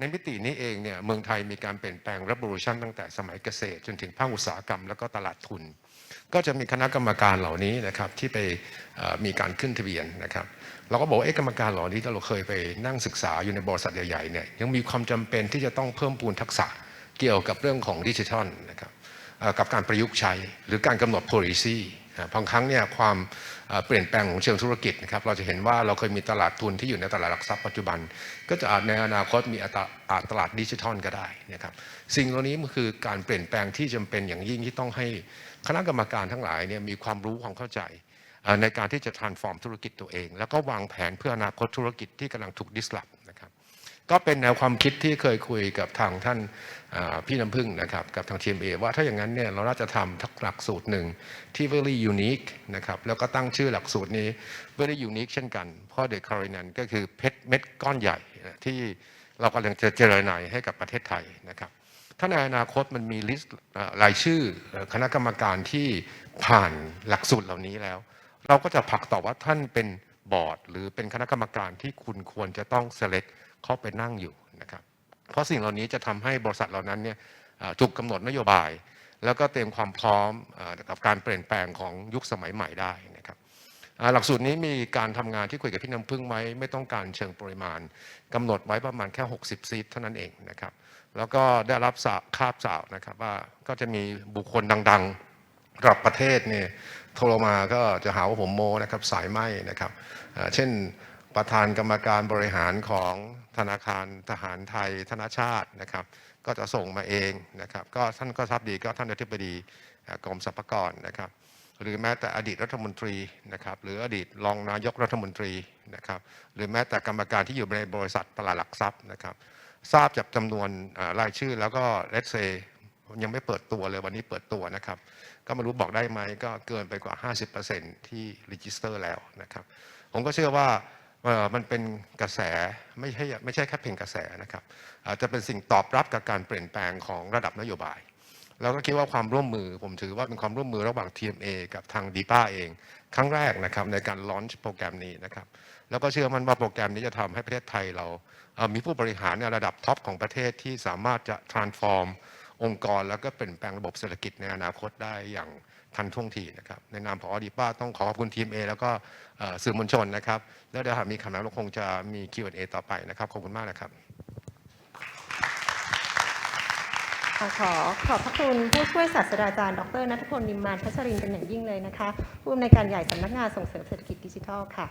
ในมิตินี้เองเนี่ยเมืองไทยมีการเปลี่ยนแปลง revolution ตั้งแต่สมัยเกษตร จนถึงภาคอุตสาหกรรม แล้วก็ตลาดทุน ก็จะมีคณะกรรมการเหล่านี้นะครับที่ไปมีการขึ้นทะเบียนนะครับเราก็บอกว่าเอ๊ะกรรมการเหล่านี้ที่เราเคยไปนั่งศึกษาอยู่ในบริษัทใหญ่ๆเนี่ยยังมีความจำเป็นที่จะต้องเพิ่มพูนทักษะเกี่ยวกับเรื่องของดิจิทัลนะครับกับการประยุกต์ใช้หรือการกำหนด policy บางครั้งเนี่ยความเปลี่ยนแปลงของเชิงธุรกิจนะครับเราจะเห็นว่าเราเคยมีตลาดทุนที่อยู่ในตลาดหลักทรัพย์ปัจจุบัน ก็จะอาจในอนาคตมีอัตราจตลาดดิจิทัลก็ได้นะครับสิ่งเหล่านี้มันคือการเปลี่ยนแปลงที่จำเป็นอย่างยิ่งที่ต้องให้คณะกรรมการทั้งหลายเนี่ยมีความรู้ความเข้าใจในการที่จะ transform ธุรกิจตัวเอง แล้วก็วางแผนเพื่ออนาคตธุรกิจที่กำลังถูก disrupt นะ ก็เป็นแนวความคิดที่เคยคุยกับทางท่านพี่น้ำพึ่งนะครับกับทาง TMA ว่าถ้าอย่างนั้นเนี่ยเราน่าจะทำทักหลักสูตรหนึ่งที่ very unique นะครับแล้วก็ตั้งชื่อหลักสูตรนี้ very unique เช่นกันเพราะ The c a r i n a n ก็คือเพชรเม็ดก้อนใหญ่ที่เรากำลังจะเจริญนให้กับประเทศไทยนะครับถ้าในอนาคตมันมีลิสต์รายชื่อเอ่อคณะกรรมการที่ผ่านหลักสูตรเหล่านี้แล้ว เราก็จะผลักต่อว่าท่านเป็น บอร์ด หรือเป็นคณะกรรมการที่คุณควรจะต้อง select เข้าไปนั่งอยู่นะครับ เพราะสิ่งเหล่านี้จะทำให้บริษัทเหล่านั้นเนี่ยถูกกำหนดนโยบาย แล้วก็เตรียมความพร้อมอกับการเปลี่ยนแปลงของยุคสมัยใหม่ได้นะครับหลักสูตรนี้มีการทำงานที่คุยกับพี่น้ำพึ่งไว้ไม่ต้องการเชิงปริมาณกำหนดไว้ประมาณแค่ 60 ซีทเท่านั้นเองนะครับ แล้วก็ได้รับสาบคาบสาวนะครับว่าก็จะมีบุคคลดัง ๆ ระดับประเทศเนี่ยโทรมาก็จะหาว่าผมโมนะครับสายไหมนะครับเช่นประธานกรรมการบริหารของธนาคารทหารไทยธนาชาตินะครับ ก็จะส่งมาเองนะครับ ก็ท่านก็ทราบดีก็ท่านอธิบดีกรมสรรพากรนะครับ หรือแม้แต่อดีตรัฐมนตรีนะครับ หรืออดีตรองนายกรัฐมนตรีนะครับ หรือแม้แต่กรรมการที่อยู่ในบริษัทตลาดหลักทรัพย์นะครับ ทราบจากจำนวนรายชื่อแล้วก็เลตเซ ยังไม่เปิดตัวเลยวันนี้เปิดตัวนะครับ ก็ไม่รู้บอกได้ไหมก็เกินไปกว่า 50%ที่รีจิสเตอร์แล้วนะครับ ผมก็เชื่อว่ามันเป็นกระแสไม่ใช่ไม่ใช่แค่เพียงกระแสนะครับอาจจะเป็นสิ่งตอบรับกับการเปลี่ยนแปลงของระดับนโยบาย แล้วก็คิดว่าความร่วมมือ ผมถือว่าเป็นความร่วมมือระหว่าง TMA กับทางดีป้าเอง ครั้งแรกนะครับในการลอนช์โปรแกรมนี้นะครับแล้วก็เชื่อมั่นว่าโปรแกรมนี้จะทำให้ประเทศไทยเรา มีผู้บริหารในระดับท็อปของประเทศที่สามารถจะ transform องค์กรแล้วก็เปลี่ยนแปลงระบบเศรษฐกิจในอนาคตได้อย่างทันท่วงทีนะครับในนามของอดีป้าต้องขอขอบคุณทีม A แล้วก็สื่อมวลชนนะครับ แล้วเดี๋ยวหากมีคำถามเราคงจะมี Q&A ต่อไปนะครับ ขอบคุณมากนะครับขอขอบพระคุณผู้ช่วยศาสตราจารย์ ดรนัทพลนิมมานพัชรินเป็นอย่างยิ่งเลยนะคะผู้อำนวยการใหญ่สำนักงานส่งเสริมเศรษฐกิจดิจิทัลค่ะ